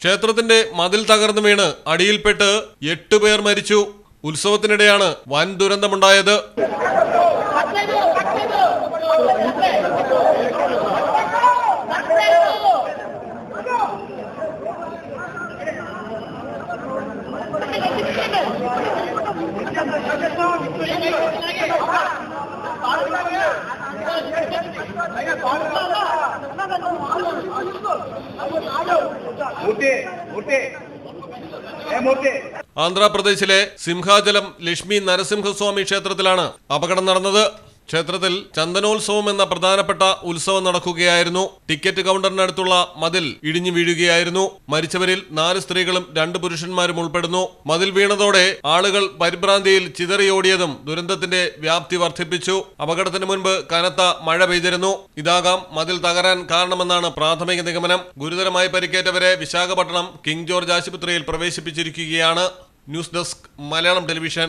ക്ഷേത്രത്തിന്റെ മതിൽ തകർന്നു വീണ് അടിയിൽപ്പെട്ട് എട്ട് പേർ മരിച്ചു. ഉത്സവത്തിനിടെയാണ് വൻ ദുരന്തമുണ്ടായത്. ആന്ധ്രാപ്രദേശിലെ സിംഹാചലം ലക്ഷ്മി നരസിംഹസ്വാമി ക്ഷേത്രത്തിലാണ് അപകടം നടന്നത്. ക്ഷേത്രത്തിൽ ചന്ദനോത്സവം എന്ന പ്രധാനപ്പെട്ട ഉത്സവം നടക്കുകയായിരുന്നു. ടിക്കറ്റ് കൗണ്ടറിനടുത്തുള്ള മതിൽ ഇടിഞ്ഞു വീഴുകയായിരുന്നു. മരിച്ചവരിൽ നാല് സ്ത്രീകളും രണ്ട് പുരുഷന്മാരും ഉൾപ്പെടുന്നു. മതിൽ വീണതോടെ ആളുകൾ പരിഭ്രാന്തിയിൽ ചിതറിയോടിയതും ദുരന്തത്തിന്റെ വ്യാപ്തി വർദ്ധിപ്പിച്ചു. അപകടത്തിന് മുൻപ് കനത്ത മഴ പെയ്തിരുന്നു. ഇതാകാം മതിൽ തകരാൻ കാരണമെന്നാണ് പ്രാഥമിക നിഗമനം. ഗുരുതരമായി പരിക്കേറ്റവരെ വിശാഖപട്ടണം കിങ് ജോർജ് ആശുപത്രിയിൽ പ്രവേശിപ്പിച്ചിരിക്കുകയാണ്. News desk Malayalam television.